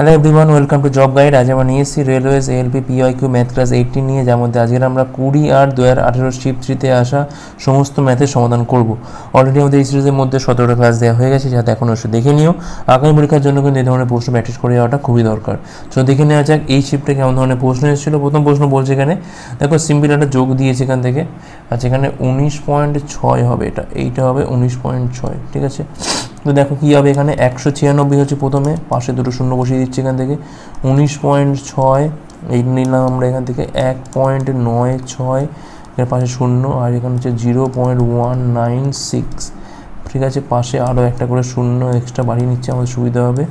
Hello everyone welcome to job guide আজ আমরা নিয়ে এসেছি railways L P P Y Q math class eighty নিয়ে, যার মধ্যে আজকের আমরা কুড়ি আট দু হাজার আঠেরো শিফট থ্রিতে আসা সমস্ত ম্যাথের সমাধান করব। অলরেডি আমাদের এই সিরিজের মধ্যে সতেরোটা ক্লাস দেওয়া হয়ে গেছে, যাতে এখন অবশ্যই দেখে নিও। আগামী পরীক্ষার জন্য কিন্তু এই ধরনের প্রশ্ন প্র্যাকটিস করে যাওয়াটা খুবই দরকার। তো দেখে নেওয়া যাক এই শিফটে কেমন ধরনের প্রশ্ন এসেছিল। প্রথম প্রশ্ন বলছে এখানে, দেখো সিম্পল একটা যোগ দিয়েছে এখান থেকে। আচ্ছা এখানে উনিশ পয়েন্ট ছয় হবে এটা, এইটা হবে উনিশ পয়েন্ট ছয়, ঠিক আছে? তো দেখো কী হবে এখানে? একশো ছিয়ানব্বই হচ্ছে প্রথমে, পাশে দুটো শূন্য বসিয়ে দিচ্ছি এখান থেকে। উনিশ পয়েন্ট ছয়, এই নিলাম আমরা এখান থেকে। এক পয়েন্ট নয় ছয়, এর পাশে শূন্য, আর এখানে হচ্ছে zero point one nine six. ঠিক আছে, পাশে আরও একটা করে শূন্য এক্সট্রা বাড়িয়ে নিচ্ছে, আমাদের সুবিধা হবে।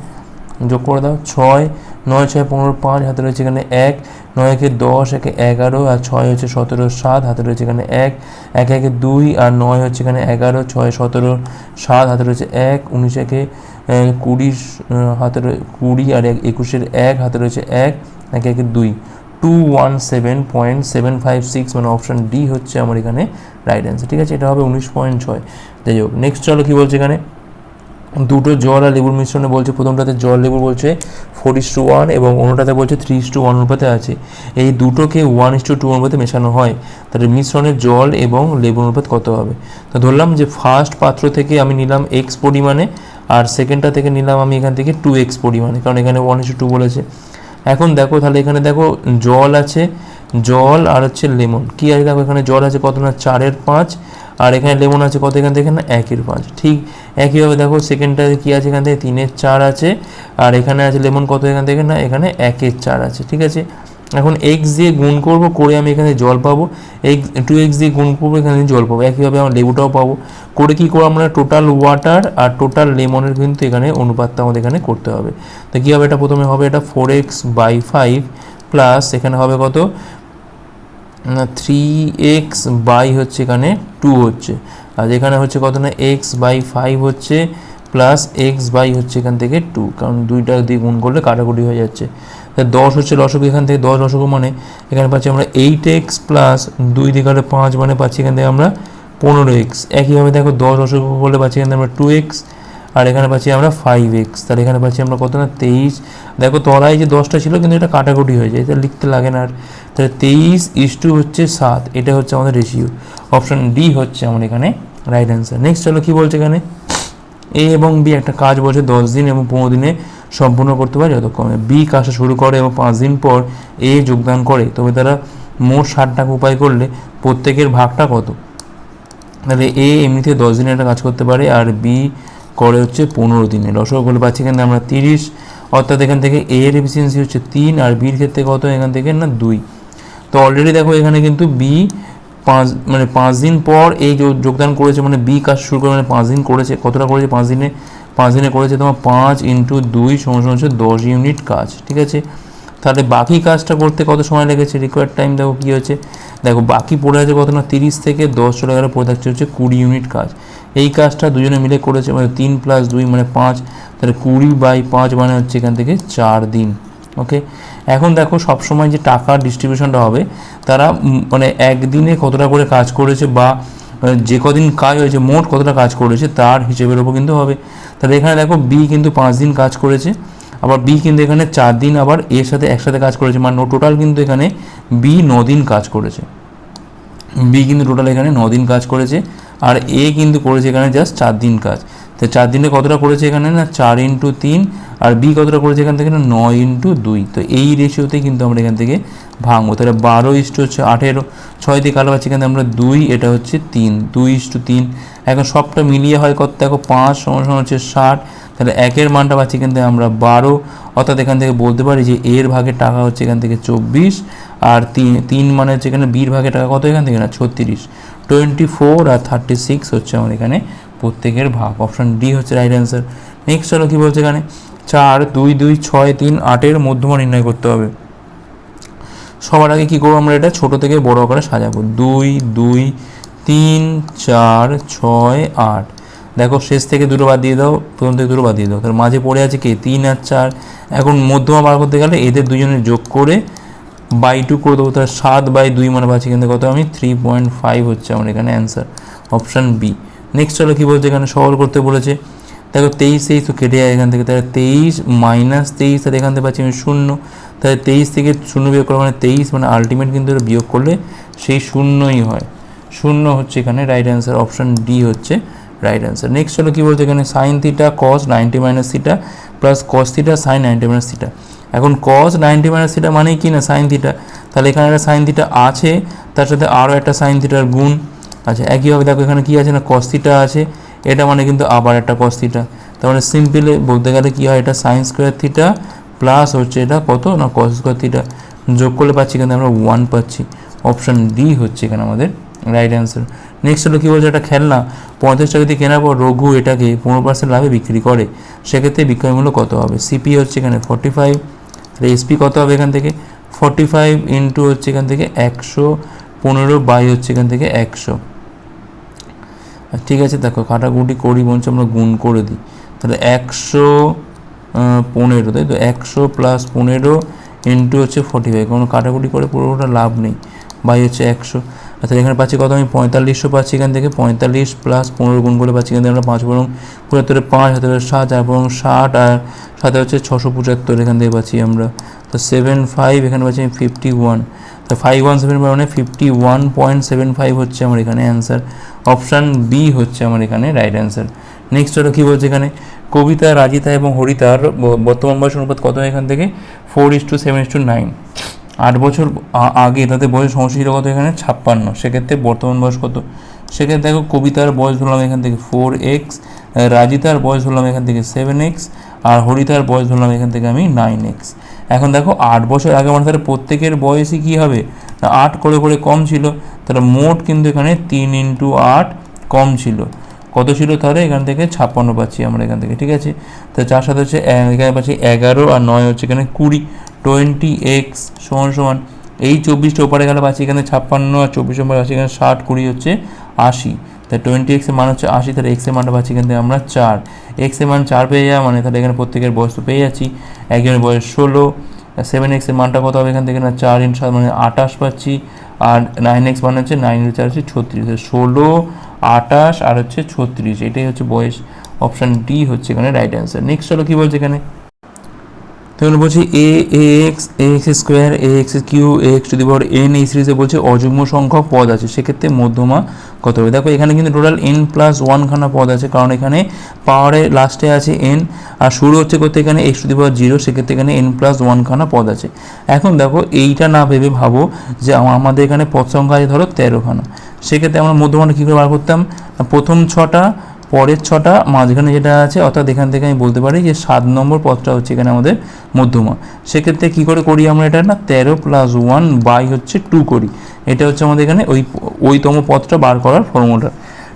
যোগ করে দাও, ছয়, নয়, ছয়, পনেরো, পাঁচ, হাতে রয়েছে এখানে এক, নয়, একে দশ, একে এগারো, আর ছয় হচ্ছে সতেরো, সাত, হাতে রয়েছে এখানে এক এক একে দুই, আর নয় হচ্ছে এখানে এগারো, ছয়, সতেরো, সাত, হাতে রয়েছে এক, উনিশ, একে কুড়ি হাতে কুড়ি, আর এক, একুশের এক, হাতে রয়েছে এক এক একে দুই। Two, one, seven point seven five six মানে অপশান ডি হচ্ছে আমার এখানে রাইট অ্যান্সার ঠিক আছে? এটা হবে উনিশ পয়েন্ট ছয়। যাই হোক নেক্সট চলো কী বলছে এখানে? দুটো জল আর লেবুর মিশ্রণে বলছে, প্রথমটাতে জল লেবু বলছে ফোর ইস টু ওয়ান এবং অন্যটাতে বলছে থ্রি ইস টু ওয়ান অনুপাতে আছে। এই দুটোকে ওয়ান ইস টু টু অনুপাতে মেশানো হয়। তাহলে মিশ্রণের জল এবং লেবুর অনুপাত কত হবে? তো ধরলাম যে ফার্স্ট পাত্র থেকে আমি নিলাম এক্স পরিমাণে আর সেকেন্ডটা থেকে নিলাম আমি এখান থেকে টু এক্স পরিমাণে, কারণ এখানে ওয়ান ইস টু বলেছে। এখন দেখো, তাহলে এখানে দেখো জল আছে, জল আর হচ্ছে লেমন। কি আছে? দেখো এখানে জল আছে কত না? চারের পাঁচ আর এখানে লেমন আছে কত? এখান থেকে না একের পাঁচ। ঠিক একইভাবে দেখো সেকেন্ডটাতে কী আছে এখান থেকে? তিনের চার আছে। আর এখানে আছে লেমন কত এখান থেকে না? এখানে একের চার আছে। ঠিক আছে? এখন এক্স দিয়ে গুণ করব করে আমি এখানে জল পাবো। এক্স টু এক্স দিয়ে গুণ করব এখানে জল পাবো। একইভাবে আমার লেবুটাও পাবো। করে কী করব আমরা? টোটাল ওয়াটার আর টোটাল লেমনের কিন্তু এখানে অনুপাতটা আমাদের এখানে করতে হবে। তো কী হবে এটা প্রথমে হবে? এটা four x by five plus এখানে হবে কত? থ্রি এক্স বাই হচ্ছে এখানে টু হচ্ছে। আর এখানে হচ্ছে কত না এক্স বাই ফাইভ হচ্ছে প্লাস এক্স বাই হচ্ছে এখান থেকে টু কারণ দুইটা দিয়ে গুণ করলে কাটাকুটি হয়ে যাচ্ছে। দশ হচ্ছে লসক, এখান থেকে দশ লসক মানে এখানে পাচ্ছি আমরা এইট এক্স প্লাস দুই দিকে পাঁচ মানে পাচ্ছি এখান থেকে আমরা পনেরো এক্স একইভাবে দেখো দশ লসক করলে পাচ্ছি এখান থেকে আমরা টু এক্স আর এখানে পাচ্ছি আমরা ফাইভ এক্স তাহলে এখানে পাচ্ছি আমরা কত না? তেইশ। দেখো তলায় যে দশটা ছিল কিন্তু এটা কাটাকুটি হয়ে যায়, এটা লিখতে লাগে না আর। তাহলে তেইশ ইস টু হচ্ছে সাত, এটা হচ্ছে আমাদের রেশিও অপশান ডি হচ্ছে আমার এখানে রাইট অ্যান্সার নেক্সট চলো কী বলছে এখানে? এ এবং বি একটা কাজ বলছে, দশ দিন এবং পনেরো দিনে সম্পূর্ণ করতে পারে যতক্ষণে বি কাজটা শুরু করে এবং পাঁচ দিন পর এ যোগদান করে। তবে তারা মোট ষাট টাকা উপায় করলে প্রত্যেকের ভাগটা কত? তাহলে এ এমনিতে দশ দিনে একটা কাজ করতে পারে আর বি করে হচ্ছে পনেরো দিনে লসক বলে পাচ্ছি এখানে আমরা তিরিশ, অর্থাৎ এখান থেকে এ এর এফিসিয়েন্সি হচ্ছে তিন আর বির ক্ষেত্রে কত? এখান থেকে না দুই। তো অলরেডি দেখো এখানে কিন্তু বি পাঁচ মানে পাঁচ দিন পর এই যোগদান করেছে মানে বি কাজ শুরু করে মানে পাঁচ দিন করেছে। কতটা করেছে? পাঁচ দিনে পাঁচ দিনে করেছে তোমার পাঁচ ইন্টু দুই সমান হচ্ছে দশ ইউনিট কাজ, ঠিক আছে? তাহলে বাকি কাজটা করতে কত সময় লেগেছে? রিকোয়ার্ড টাইম দেখো কী হচ্ছে দেখো, বাকি পড়ে আছে কত না, তিরিশ থেকে দশ চলে গেলে পড়ে থাকছে হচ্ছে কুড়ি ইউনিট কাজ। এই কাজটা দুজনে মিলে করেছে মানে তিন প্লাস দুই মানে পাঁচ, তাহলে কুড়ি বাই পাঁচ মানে হচ্ছে এখান থেকে চার দিন ওকে এখন দেখো, সবসময় যে টাকার ডিস্ট্রিবিউশনটা হবে, তারা মানে একদিনে কতটা করে কাজ করেছে বা যে কদিন কাজ হয়েছে, মোট কতটা কাজ করেছে, তার হিসেবের ওপর কিন্তু হবে। তাহলে এখানে দেখো বি কিন্তু পাঁচ দিন কাজ করেছে। আবার বি কিন্তু এখানে চার দিন আবার এর সাথে একসাথে কাজ করেছে। মানে টোটাল কিন্তু এখানে বি দিন কাজ করেছে। বি কিন্তু টোটাল এখানে দিন কাজ করেছে। আর এ কিন্তু করেছে এখানে জাস্ট চার দিন কাজ। তো চার দিনে কতটা করেছে এখানে না? চার ইন্টু তিন, আর বি কতটা করেছে এখান থেকে না? নয় ইন্টু দুই। তো এই রেশিওতে কিন্তু আমরা এখান থেকে ভাঙবো। তাহলে বারো ইস্টু হচ্ছে আঠেরো, ছয় দিয়ে কালো পাচ্ছি এখানে আমরা দুই, এটা হচ্ছে তিন। দুই ইস্টু তিন। এখন সবটা মিলিয়ে হয় কত? দেখো পাঁচ সমান সমান হচ্ছে ষাট। তাহলে একের মানটা পাচ্ছি এখান থেকে আমরা বারো। অর্থাৎ এখান থেকে বলতে পারি যে এর ভাগের টাকা হচ্ছে এখান থেকে চব্বিশ, আর তিন তিন মানে হচ্ছে এখানে বির ভাগের টাকা কত এখান থেকে না? ছত্রিশ। টোয়েন্টি ফোর আর থার্টি সিক্স হচ্ছে আমার এখানে প্রত্যেকের ভাগ। অপশান ডি হচ্ছে রাইট অ্যান্সার নেক্সট চলো কী বলছে এখানে? চার, দুই দুই, ছয়, তিন, আটের মধ্যমা নির্ণয় করতে হবে। সবার আগে কী করব আমরা এটা? ছোট থেকে বড় আকারে সাজাবো। দুই দুই, তিন, চার, ছয়, আট। দেখো, শেষ থেকে দুটো বাদ দিয়ে দাও, প্রথম থেকে দুটো বাদ দিয়ে দাও। তার মাঝে পড়ে আছে কি? তিন আর চার। এখন মধ্যমা বার করতে গেলে এদের দুজনের যোগ করে বাই টু করে দেবো। তার সাত বাই দুই মানে পাচ্ছি কিন্তু কত আমি? থ্রি পয়েন্ট ফাইভ হচ্ছে আমার এখানে অ্যান্সার অপশান বি নেক্সট চলো কী বলছে এখানে? সহল করতে বলেছে। দেখো তেইশ তেইশ তো কেটে যায় এখান থেকে। তাহলে তেইশ মাইনাস তেইশ, তাহলে এখান থেকে পাচ্ছি আমি শূন্য। তাহলে তেইশ থেকে শূন্য বিয়োগ করা মানে তেইশ মানে আলটিমেট কিন্তু এটা বিয়োগ করলে সেই শূন্যই হয়। শূন্য হচ্ছে এখানে রাইট অ্যান্সার অপশন ডি হচ্ছে রাইট অ্যান্সার নেক্সট হলো কী বলছে এখানে? Sine theta cos ninety minus theta plus cos theta sine ninety minus theta এখন কস নাইনটি মাইনাস থিটা মানেই কি না? সাইন থিটা তাহলে এখানে একটা সাইন থিটা আছে, তার সাথে আরও একটা সাইন থিটার গুণ। আচ্ছা একইভাবে দেখো এখানে কি আছে না কস্তিটা আছে। এটা মানে কিন্তু আবার একটা কস্তিটা তার মানে সিম্পলি বলতে গেলে কী হয়, এটা সাইন স্কোয়ার থিটা প্লাস হচ্ছে এটা কত না কস স্কোয়ার থিটা যোগ করলে পাচ্ছি কিন্তু আমরা ওয়ান পাচ্ছি। অপশন ডি হচ্ছে এখানে আমাদের রাইট অ্যান্সার নেক্সট হলো কী বলছে, একটা খেলনা। পঁয়ত্রিশ টাকা দিয়ে কেনার পর রঘু এটাকে পনেরো পার্সেন্ট লাভে বিক্রি করে। সেক্ষেত্রে বিক্রয় মূল্য কত হবে? সিপি হচ্ছে এখানে ফর্টি ফাইভ এসপি কত হবে এখান থেকে? ফর্টি ফাইভ ইন্টু হচ্ছে এখান থেকে একশো। পনেরো বাই হচ্ছে এখান থেকে একশো। আর ঠিক আছে, দেখো, কাটাকুটি করি বলছে, আমরা গুণ করে দিই। তাহলে একশো পনেরো, তাই তো? একশো প্লাস পনেরো ইন্টু হচ্ছে ফর্টি ফাইভ কোনো কাটাকুটি করে পুরোটা লাভ নেই। বাই হচ্ছে একশো। আচ্ছা এখানে পাচ্ছি কত? আমি পঁয়তাল্লিশশো পাচ্ছি এখান থেকে। পঁয়তাল্লিশ প্লাস পনেরো গুণ করে পাচ্ছি এখান থেকে আমরা পাঁচ বরং পঁচাত্তরে পাঁচ হাতে সাত, চার বরং ষাট, আর সাথে হচ্ছে ছশো পঁচাত্তর এখান থেকে পাচ্ছি আমরা। তো সেভেন ফাইভ এখানে পাচ্ছি আমি ফিফটি ওয়ান তো ফাইভ ওয়ান সেভেন মানে fifty one point seven five হচ্ছে আমার এখানে অ্যান্সার অপশান বি হচ্ছে আমার এখানে রাইট অ্যান্সার নেক্সট হলো কী বলছে এখানে? কবিতা, রাজিতা এবং হরিতার বর্তমান বয়স অনুপাত কত এখান থেকে? Four is two seven is two nine আট বছর আগে তাদের বয়স ছিল কত এখানে? ছাপ্পান্ন। সেক্ষেত্রে বর্তমান বয়স কত? সেক্ষেত্রে দেখো, কবিতার বয়স ধরলাম এখান থেকে ফোর এক্স রাজিতার বয়স ধরলাম এখান থেকে সেভেন এক্স আর হরিতার বয়স ধরলাম এখান থেকে আমি নাইন এক্স এখন দেখো আট বছর আগে মানে তাহলে প্রত্যেকের বয়সই কী হবে? না, আট করে করে কম ছিল, তাহলে মোট কিন্তু এখানে তিন ইন্টু আট কম ছিল। কত ছিল তাহলে এখান থেকে ছাপ্পান্ন পাচ্ছি আমরা এখান থেকে, ঠিক আছে? তো চার সাথে হচ্ছে এখানে পাচ্ছি এগারো আর নয় হচ্ছে এখানে কুড়ি, টোয়েন্টি এক্স সমান সমান এই চব্বিশটা ওপারে গেলে পাচ্ছি এখানে ছাপ্পান্ন আর চব্বিশ ওপারে আছে এখানে ষাট, কুড়ি হচ্ছে আশি। তাই টোয়েন্টি এক্সের মান হচ্ছে আশি, তাহলে এক্সের মানটা পাচ্ছি এখান থেকে আমরা চার। এক্সের মান চার পেয়ে যাওয়া মানে তাহলে এখানে প্রত্যেকের বয়স তো পেয়ে যাচ্ছি। একজনের বয়স ষোলো সেভেন এক্সের মানটা কত হবে এখান থেকে? না, চার ইন্টু সাত মানে আঠাশ পাচ্ছি। আর নাইন এক্স মানে হচ্ছে নাইন চার হচ্ছে ছত্রিশ ষোলো, আঠাশ আর হচ্ছে ছত্রিশ, এটাই হচ্ছে বয়স। অপশান ডি হচ্ছে এখানে রাইট অ্যান্সার নেক্সট হলো কী বলছে এখানে? তাহলে বলছি a x x square a x q x to the power n এই সিরিজে বলছে অযুগ্ম সংখ্যক পদ আছে। সেক্ষেত্রে মধ্যমা কত হবে? দেখো, এখানে কিন্তু টোটাল এন প্লাস ওয়ানখানা পদ আছে, কারণ এখানে পাওয়ারের লাস্টে আছে এন আর শুরু হচ্ছে করতে এখানে x to the power zero সেক্ষেত্রে এখানে এন প্লাস ওয়ানখানা পদ আছে। এখন দেখো, এইটা না ভেবে ভাবো যে আম- আমাদের এখানে পদ সংখ্যা আছে ধরো তেরোখানা সেক্ষেত্রে আমরা মধ্যমাটা কী করে বার করতাম? প্রথম ছটা পরের ছটা মাঝখানে যেটা আছে, অর্থাৎ এখান থেকে আমি বলতে পারি যে সাত নম্বর পদটা হচ্ছে এখানে আমাদের মধ্যমা। সেক্ষেত্রে কী করে করি আমরা এটা না? তেরো প্লাস ওয়ান বাই হচ্ছে টু করি। এটা হচ্ছে আমাদের এখানে ওই, ওইতম পদটা বার করার ফর্মুলা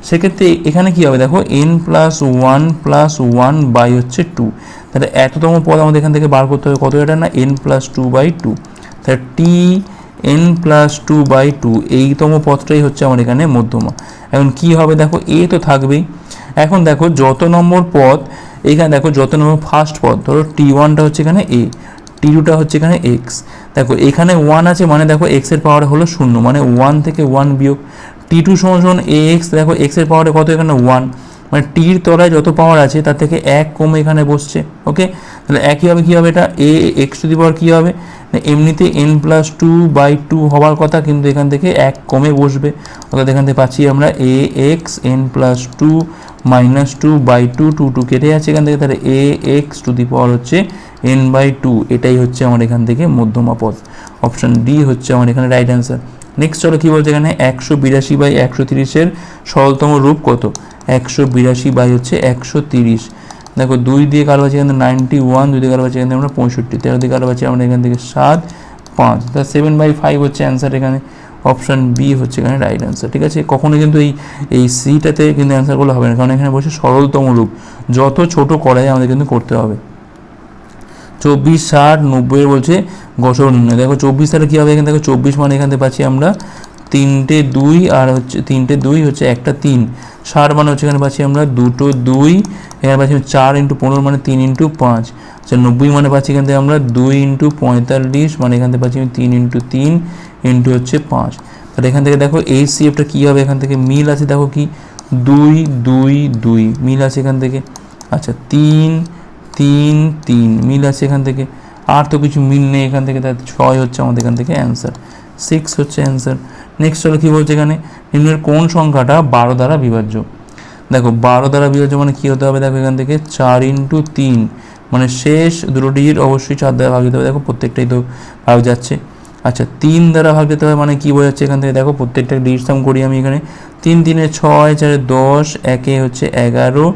সেক্ষেত্রে এখানে কী হবে? দেখো n plus one plus one by হচ্ছে টু তাহলে এততম পদ আমাদের এখান থেকে বার করতে হবে কত এটা না? N plus two by two তাহলে T n plus two by two এইতম পদটাই হচ্ছে আমার এখানে মধ্যমা। এখন কি হবে? দেখো এ তো থাকবেই। এখন দেখো যত নম্বর পদ, এখানে দেখো যত নম্বর ফার্স্ট পদ, ধরো টি ওয়ানটা হচ্ছে এখানে এ টি টুটা হচ্ছে এখানে এক্স দেখো এখানে ওয়ান আছে মানে দেখো এক্সের পাওয়ার হলো শূন্য মানে ওয়ান থেকে ওয়ান বিয়োগ টি টু সমান সমান এ এক্স দেখো এক্সের পাওয়ারে কত এখানে ওয়ান মানে টির তলায় যত পাওয়ার আছে, তার থেকে এক কমে এখানে বসছে ওকে তাহলে একই হবে কী হবে এটা? এ এক্স টু দি পাওয়ার কী হবে? এমনিতে n plus two by two হওয়ার কথা, কিন্তু এখান থেকে এক কমে বসবে। অর্থাৎ এখান থেকে পাচ্ছি আমরা a x n plus two minus two by two two two কেটে যাচ্ছে এখান থেকে। তাহলে এ এক্স টু দি পাওয়ার হচ্ছে এন বাই টু এটাই হচ্ছে আমার এখান থেকে মধ্যমা পদ। অপশান ডি হচ্ছে আমার এখানে রাইট অ্যান্সার নেক্সট চলো কী বলছে এখানে? একশো বিরাশি বাই একশো তিরিশের সরলতম রূপ কত? একশো বিরাশি বাই হচ্ছে একশো তিরিশ। দেখো দুই দিয়ে কালো আছে এখান থেকে নাইনটি ওয়ান দুই দিয়ে কালো আছে এখান থেকে আমরা পঁয়ষট্টি। তেরো দিয়ে কালো আছে আমরা এখান থেকে সাত, পাঁচ। তা সেভেন বাই ফাইভ হচ্ছে অ্যান্সার এখানে। অপশান বি হচ্ছে এখানে রাইট অ্যান্সার ঠিক আছে? কখনো কিন্তু এই এই সিটাতে কিন্তু অ্যান্সারগুলো হবে না, কারণ এখানে বসে সরলতম রূপ যত ছোট করাই আমাদের কিন্তু করতে হবে। চব্বিশ, ষাট, নব্বই বলছে গসর নির্ণয় দেখো চব্বিশ তাহলে কী হবে এখানে? দেখো চব্বিশ মানে এখান থেকে পাচ্ছি আমরা তিনটে দুই আর হচ্ছে, তিনটে দুই হচ্ছে একটা তিন। ষাট মানে হচ্ছে এখানে পাচ্ছি আমরা দুটো দুই, এখানে পাচ্ছি চার ইন্টু পনেরো মানে তিন ইন্টু পাঁচ। আচ্ছা নব্বই মানে পাচ্ছি এখান থেকে আমরা দুই ইন্টু পঁয়তাল্লিশ মানে এখান থেকে পাচ্ছি আমি তিন ইন্টু তিন ইন্টু হচ্ছে পাঁচ। তাহলে এখান থেকে দেখো এই সিএফটা কী হবে? এখান থেকে মিল আছে দেখো কি? দুই দুই দুই, মিল আছে এখান থেকে। আচ্ছা তিন তিন তিন, মিল আছে এখান থেকে। আর তো কিছু মিল নেই এখান থেকে তাই ছয় হচ্ছে আমাদের এখান থেকে অ্যান্সার সিক্স হচ্ছে অ্যান্সার নেক্সট হলো কী বলছে এখানে? নিম্নের কোন সংখ্যাটা বারো দ্বারা বিভাজ্য? দেখো, বারো দ্বারা বিভাজ্য মানে কী হতে হবে? দেখো এখান থেকে চার ইন্টু তিন। মানে শেষ দুটো ডিজিট অবশ্যই চার দ্বারা ভাগ দিতে হবে। দেখো, প্রত্যেকটাই তো ভাগ যাচ্ছে। আচ্ছা তিন দ্বারা ভাগ দিতে হবে মানে কী বোঝাচ্ছে এখান থেকে? দেখো, প্রত্যেকটা ডিজিট সাম করি আমি এখানে। তিন, তিনে ছয়, চারে দশ, একে হচ্ছে এগারো।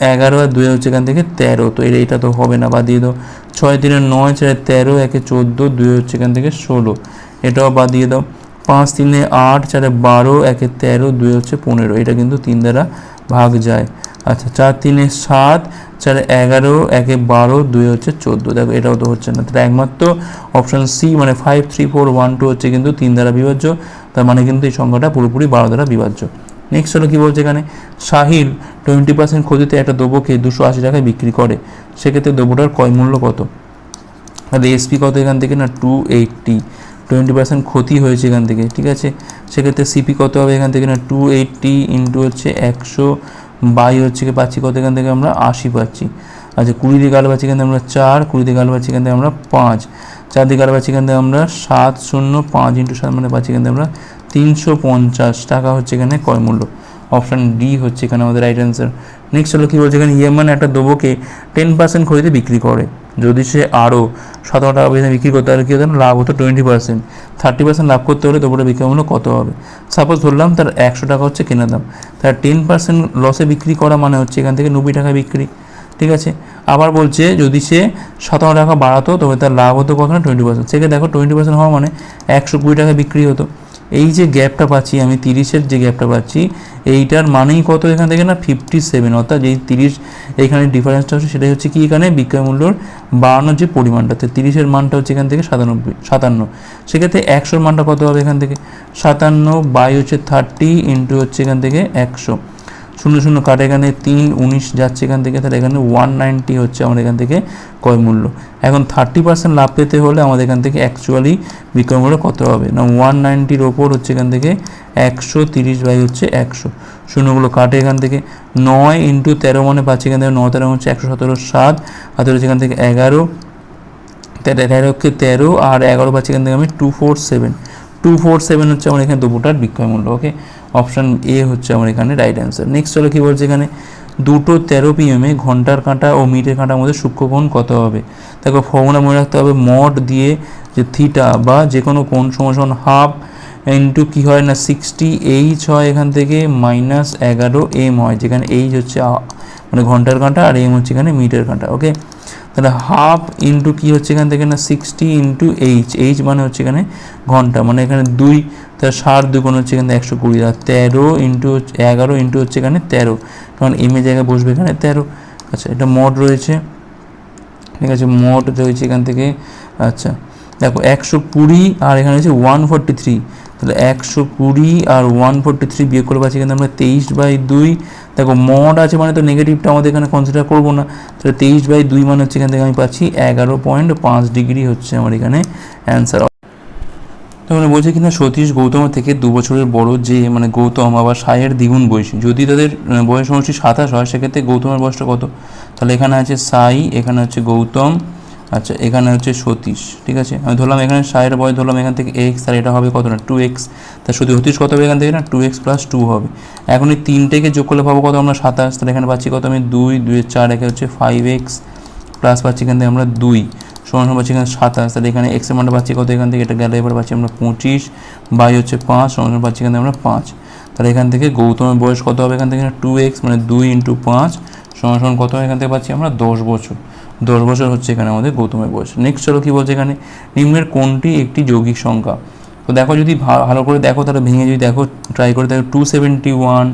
এগারো আর দুই হচ্ছে এখান থেকে তেরো। তো এটা তো হবে না বা দিয়ে দাও। ছয়, তিনে নয়, চারে তেরো, একে চোদ্দ দুই হচ্ছে এখান থেকে ষোলো। এটাও বাদ দিয়ে দাও। পাঁচ, তিনে আট, চারে বারো, একে তেরো, দুই হচ্ছে পনেরো। এটা কিন্তু তিন দ্বারা ভাগ যায়। আচ্ছা চার, তিনে সাত, চারে এগারো, একে বারো, দুই হচ্ছে চোদ্দ। দেখো, এটাও তো হচ্ছে না। তাহলে একমাত্র অপশান সি মানে five three four one two হচ্ছে কিন্তু তিন দ্বারা বিভাজ্য। তার মানে কিন্তু এই সংখ্যাটা পুরোপুরি বারো দ্বারা বিভাজ্য। নেক্সট হলো কী বলছে এখানে? সাহিল টোয়েন্টি পার্সেন্ট ক্ষতিতে একটা দ্রব্যকে দুশো আশি টাকায় বিক্রি করে। সেক্ষেত্রে দ্রব্যটার ক্রয় মূল্য কত? তাহলে এসপি কত এখান থেকে? না টু এইটটি টোয়েন্টি পার্সেন্ট ক্ষতি হয়েছে এখান থেকে, ঠিক আছে? সেক্ষেত্রে সিপি কত হবে এখান থেকে না? টু এইটটি ইন্টু হচ্ছে একশো বাই হচ্ছে পাচ্ছি কত এখান থেকে আমরা? আশি পাচ্ছি। আচ্ছা কুড়ি দিয়ে গাল পাচ্ছি এখান থেকে আমরা চার, কুড়ি দিয়ে গাল পাচ্ছি এখান থেকে আমরা পাঁচ। চার দিয়ে গাল পাচ্ছি এখান থেকে আমরা সাত, শূন্য, পাঁচ ইন্টু সাত মানে পাচ্ছি এখান থেকে আমরা তিনশো পঞ্চাশ। টাকা হচ্ছে এখানে কয় মূল্য। অপশান ডি হচ্ছে এখানে আমাদের রাইট অ্যান্সার নেক্সট হলো কী বলছে এখানে ইয়েমান একটা দ্রব্যকে টেন পার্সেন্ট খরিদে বিক্রি করে। যদি সে আরও সতেরো টাকা বেশি বিক্রি করতে তাহলে কী হতো লাভ হতো টোয়েন্টি পার্সেন্ট থার্টি পার্সেন্ট লাভ করতে হলে দ্রব্যটা বিক্রয় মূল্য কত হবে? সাপোজ ধরলাম তার একশো টাকা হচ্ছে কেনা দাম। তার টেন পার্সেন্ট লসে বিক্রি করা মানে হচ্ছে এখান থেকে নব্বই টাকা বিক্রি। ঠিক আছে? আবার বলছে যদি সে সতেরো টাকা বাড়াতো, তবে তার লাভ হতো কত না? টোয়েন্টি পার্সেন্ট সেক্ষেত্রে দেখো টোয়েন্টি পার্সেন্ট হওয়া মানে একশো কুড়ি টাকা বিক্রি হতো। এই যে গ্যাপটা পাচ্ছি, আমি তিরিশের যে গ্যাপটা পাচ্ছি, এইটার মানেই কত এখান থেকে না? ফিফটি সেভেন অর্থাৎ যেই তিরিশ এখানে ডিফারেন্সটা হচ্ছে, সেটাই হচ্ছে কি এখানে? বিক্রয় মূল্যর বাড়ানোর যে পরিমাণটা, তো তিরিশের মানটা হচ্ছে এখান থেকে সাতানব্বই, সাতান্ন। সেক্ষেত্রে একশোর মানটা কত হবে এখান থেকে? সাতান্ন বাই হচ্ছে থার্টি ইন্টু হচ্ছে এখান থেকে একশো। শূন্য শূন্য কাটে এখানে তিন, উনিশ যাচ্ছে এখান থেকে, তাহলে এখানে ওয়ান নাইনটি হচ্ছে আমাদের এখান থেকে ক্রয় মূল্য। এখন থার্টি পার্সেন্ট লাভ পেতে হলে আমাদের এখান থেকে অ্যাকচুয়ালি বিক্রয় মূল্য কত হবে? না ওয়ান নাইনটির ওপর হচ্ছে এখান থেকে একশো তিরিশ বাই হচ্ছে একশো। শূন্যগুলো কাটে এখান থেকে নয় ইন্টু তেরো মানে পাচ্ছি এখান থেকে নয়, তেরো হচ্ছে একশো সতেরো, সাত হাতে হচ্ছে এখান থেকে এগারো, তেরো তেরোকে তেরো, আর এগারো পাচ্ছি এখান থেকে আমি two four seven two four seven হচ্ছে আমার এখানে দুটোটার বিক্রয় মূল্য ওকে অপশান এ হচ্ছে আমার এখানে রাইট অ্যান্সার নেক্সট হলো কী বলছে এখানে? দুটো তেরো পিএমে ঘণ্টার কাঁটা ও মিনিটের কাঁটার মধ্যে সূক্ষ্মকোণ কত হবে? দেখো ফর্মুলা মনে রাখতে হবে মড দিয়ে যে থিটা বা যে কোনো কোণ সমান হাফ ইন্টু কী হয় না সিক্সটি এইচ হয় এখান থেকে মাইনাস এগারো এম হয়, যেখানে এইচ হচ্ছে মানে ঘণ্টার কাঁটা আর এম হচ্ছে এখানে মিটার কাঁটা ওকে তাহলে হাফ ইন্টু কী হচ্ছে এখান থেকে না সিক্সটি ইন্টু এইচ এইচ মানে হচ্ছে এখানে ঘণ্টা মানে এখানে দুই তার দুই কোণ হচ্ছে এখানে একশো কুড়ি, আর তেরো ইন্টু হচ্ছে, এগারো ইন্টু হচ্ছে এখানে তেরো কারণ এমএ জায়গায় বসবে এখানে তেরো আচ্ছা এটা মড রয়েছে, ঠিক আছে, মোট রয়েছে এখান থেকে আচ্ছা দেখো একশো কুড়ি আর এখানে হচ্ছে ওয়ান ফোরটি থ্রি তাহলে একশো কুড়ি আর ওয়ান ফোরটি থ্রি বিয়োগ করে পাচ্ছি এখানে আমরা তেইশ বাই দুই। দেখো মড আছে মানে তো নেগেটিভটা আমাদের এখানে কনসিডার করব না। তাহলে তেইশ বাই দুই মানে হচ্ছে এখান থেকে আমি পাচ্ছি এগারো পয়েন্ট পাঁচ ডিগ্রি হচ্ছে আমার এখানে অ্যান্সার তখন বলছে কিনা সতীশ গৌতমের থেকে দু বছরের বড় যে মানে গৌতম আবার সায়ের দ্বিগুণ বয়সী। যদি তাদের বয়স সমষ্টি সাতাশ হয়, সেক্ষেত্রে গৌতমের বয়সটা কত? তাহলে এখানে আছে সাই এখানে হচ্ছে গৌতম আচ্ছা এখানে হচ্ছে সতীশ, ঠিক আছে? আমি ধরলাম এখানে সায়ের বয়স ধরলাম এখান থেকে এক্স আর এটা হবে কত না টু এক্স তা সত্যি সতীশ কত হবে এখান থেকে না? টু এক্স প্লাস টু হবে। এখন এই তিনটেকে যোগ করলে পাবো কত? আমরা সাতাশ। তাহলে এখানে পাচ্ছি কত? আমি দুই দুই চার একে হচ্ছে ফাইভ এক্স প্লাস পাচ্ছি এখান থেকে আমরা দুই। সমান পাচ্ছি এখানে সাতাশ। তাহলে এখানে এক্স মানটা পাচ্ছি কত এখান থেকে? এটা গেলে এবার পাচ্ছি আমরা পঁচিশ। বাই হচ্ছে পাঁচ, সমান পাচ্ছি এখান থেকে আমরা পাঁচ। তাহলে এখান থেকে গৌতমের বয়স কত হবে এখান থেকে? টু এক্স মানে দুই ইন্টু পাঁচ, সমান সমান কত এখান থেকে? পাচ্ছি আমরা দশ বছর। দশ বছর হচ্ছে এখানে আমাদের গৌতমের বয়স। নেক্সট চলো কী বলছে এখানে? নিম্নের কোনটি একটি যৌগিক সংখ্যা? তো দেখো যদি ভালো করে দেখো, তাহলে ভেঙে যদি দেখো ট্রাই করে দেখো two seventy one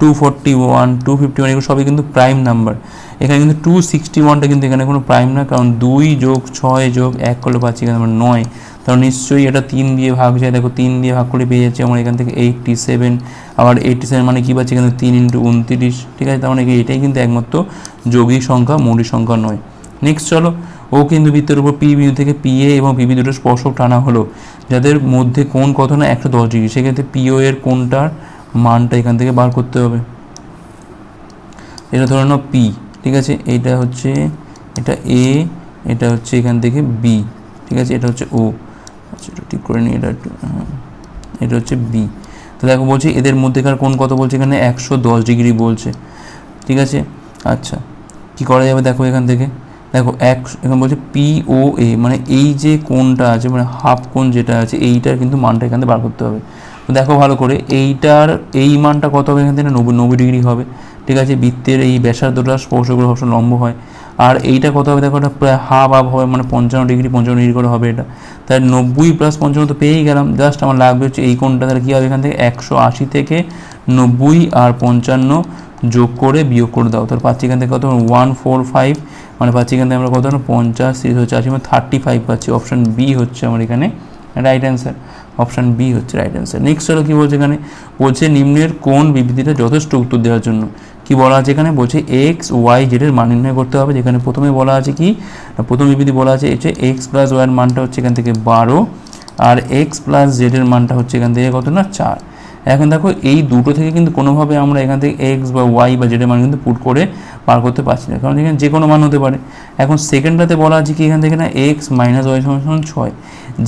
two forty one two fifty one এগুলো সবই কিন্তু প্রাইম নাম্বার এখানে কিন্তু টু সিক্সটি ওয়ানটা কিন্তু এখানে কোনো প্রাইম না, কারণ দুই যোগ ছয় যোগ এক করলে পাচ্ছি এখানে আমরা নয়। কারণ নিশ্চয়ই এটা তিন দিয়ে ভাগ যায়। দেখো, তিন দিয়ে ভাগ করে পেয়ে যাচ্ছে আমরা এখান থেকে এইটটি সেভেন আবার এইটটি সেভেন মানে কী পাচ্ছি এখানে? তিন ইন্টু উনত্রিশ, ঠিক আছে? তার মানে এটাই কিন্তু একমাত্র যৌগিক সংখ্যা, মৌলিক সংখ্যা নয়। নেক্সট চলো, ও কিন্তু বৃত্তের উপর পি বিন্দু থেকে পি এ এবং পিবি দুটো স্পর্শক টানা হলো। যাদের মধ্যে কোন কত না একশো দশ ডিগ্রি, সেক্ষেত্রে পিও এর কোনটার মানটা এখান থেকে বার করতে হবে। এটা ধরে নাও পি ঠিক আছে? এইটা হচ্ছে, এটা এ এটা হচ্ছে এখান থেকে বি ঠিক আছে? এটা হচ্ছে ও আচ্ছা এটা ঠিক করে নিই, এটা একটু। এটা হচ্ছে বি তো দেখো বলছি, এদের মধ্যেকার কোন কত বলছে এখানে? একশো দশ ডিগ্রি বলছে, ঠিক আছে? আচ্ছা কি করা যাবে দেখো এখান থেকে? দেখো এক, এখানে বলছে পি ও এ মানে এই যে কোণটা আছে মানে হাফ কোণ যেটা আছে, এইটার কিন্তু মানটা এখান থেকে বার করতে হবে। দেখো ভালো করে, এইটার, এই মানটা কত হবে এখান থেকে? নব্বই নব্বই ডিগ্রি হবে। ঠিক আছে, বৃত্তের এই ব্যাসার্ধটা স্পর্শ করে সবসময় লম্ব হয়। আর এইটা কত হবে? দেখো এটা প্রায় হাফ হাফ হবে মানে পঞ্চান্ন ডিগ্রি পঞ্চান্ন ডিগ্রি করে হবে এটা। তাই নব্বই প্লাস পঞ্চান্ন তো পেয়েই গেলাম। জাস্ট আমার লাগবে হচ্ছে এই কোণটা, তাহলে কী হবে এখান থেকে? একশো আশি থেকে নব্বই আর পঞ্চান্ন যোগ করে বিয়োগ করে দাও। তাহলে পাচ্ছি এখান থেকে কত? ওয়ান ফোর ফাইভ মানে পাচ্ছি এখান থেকে আমরা কত পঞ্চাশ, তিরিশ হচ্ছে আশি মানে থার্টি ফাইভ পাচ্ছি। অপশান বি হচ্ছে আমার এখানে রাইট অ্যান্সার অপশান বি হচ্ছে রাইট অ্যান্সার নেক্সট হলো কী বলছে এখানে? বলছে নিম্নের কোন বিবৃতিটা যথেষ্ট উত্তর দেওয়ার জন্য? কি বলা আছে এখানে? বলছে এক্স ওয়াই জেডের মান নির্ণয় করতে হবে। যেখানে প্রথমে বলা আছে কি? প্রথম বিবৃতি বলা আছে হচ্ছে এক্স প্লাস ওয়াইয়ের মানটা হচ্ছে এখান থেকে বারো আর এক্স প্লাস জেডের মানটা হচ্ছে এখান থেকে কত না? চার। এখন দেখো এই দুটো থেকে কিন্তু কোনোভাবে আমরা এখান থেকে এক্স বা ওয়াই বা জেডের মান কিন্তু পুট করে পার করতে পারছি না। কারণ এখানে যে কোনো মান হতে পারে। এখন সেকেন্ডটাতে বলা আছে কি এখান থেকে না এক্স মাইনাস ওয়াই সমান ছয়।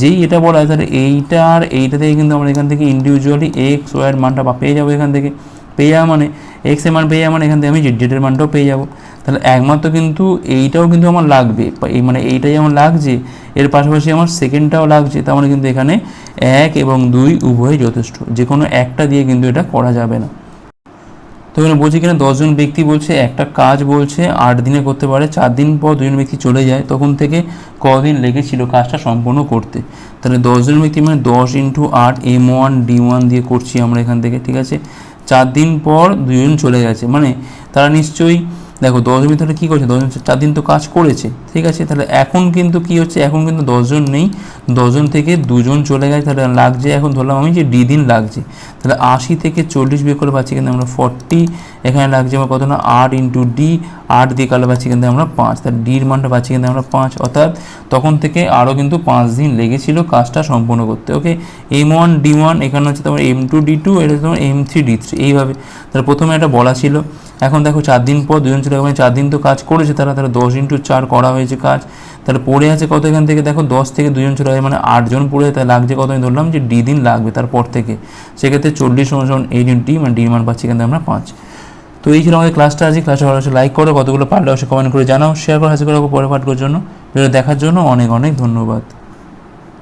যেই এটা বলা আছে, তাহলে এইটা আর এইটা থেকে কিন্তু আমরা এখান থেকে ইন্ডিভিজুয়ালি এক্স ওয়াইয়ের মানটা পেয়ে যাব এখান থেকে। পেয়ে যাওয়া মানে এক্সের মান পেয়ে যাওয়া মানে এখান থেকে আমি জেডের মানটাও পেয়ে যাব। তাহলে একমাত্র কিন্তু এইটাও কিন্তু আমার লাগবে। এই মানে এইটাই আমার লাগছে, এর পাশাপাশি আমার সেকেন্ডটাও লাগছে, তার মানে কিন্তু এখানে এক এবং দুই উভয়ই যথেষ্ট। যে কোনো একটা দিয়ে কিন্তু এটা করা যাবে না। তো এখানে বলছি কিনা, দশজন ব্যক্তি বলছে, একটা কাজ বলছে, আট দিনে করতে পারে, চার দিন পর দুজন ব্যক্তি চলে যায়, তখন থেকে কদিন লেগেছিল কাজটা সম্পূর্ণ করতে। তাহলে দশজন ব্যক্তি মানে দশ ইন্টু আট এম ওয়ান ডি ওয়ান দিয়ে করছি আমরা এখান থেকে, ঠিক আছে? চার দিন পর দুজন চলে গেছে। মানে তারা নিশ্চয়ই, দেখো দশজন তাহলে কী করছে? দশজন চার দিন তো কাজ করেছে, ঠিক আছে? তাহলে এখন কিন্তু কি হচ্ছে? এখন কিন্তু দশজন নেই। দশজন থেকে দুজন চলে গেছে। তাহলে লাগছে এখন ধরলাম আমি যে ডি দিন লাগছে। তাহলে আশি থেকে চল্লিশ বিয়ে করে পাচ্ছি কিন্তু আমরা ফর্টি এখানে লাগছে আমার কত না? আট ইন্টু ডি আট দিয়ে কালো পাচ্ছি কিন্তু আমরা পাঁচ। তাহলে ডির মানটা পাচ্ছি কিন্তু আমরা পাঁচ। অর্থাৎ তখন থেকে আরও কিন্তু পাঁচ দিন লেগেছিল কাজটা সম্পূর্ণ করতে okay M one D one এখানে হচ্ছে তোমার এম টু ডি টু এটা তোমার এম থ্রি ডি থ্রি এইভাবে। তাহলে প্রথমে এটা বলা ছিল। এখন দেখো চার দিন পর দুজন ছিল মানে চার দিন তো কাজ করেছে তারা তাহলে দশ ইন্টু চার করা হয়েছে কাজ। তাহলে পড়ে আছে কত এখান থেকে? দেখো দশ থেকে দুজন যায় মানে আটজন পড়ে তাহলে লাগছে কত আমি ধরলাম যে ডি দিন লাগবে তারপর থেকে। সেক্ষেত্রে চল্লিশ অনুসরণ এই ডি মানে ডি মান পাচ্ছি এখান থেকে আমরা পাঁচ। তো এই ছিল আমাদের ক্লাসটা আজকে ক্লাসটা ভালো লাইক করো, কতগুলো পারলে অবশ্যই কমেন্ট করে জানাও শেয়ার করে, হাসি করো পরে পাঠ করার জন্য। ভিডিও দেখার জন্য অনেক অনেক ধন্যবাদ।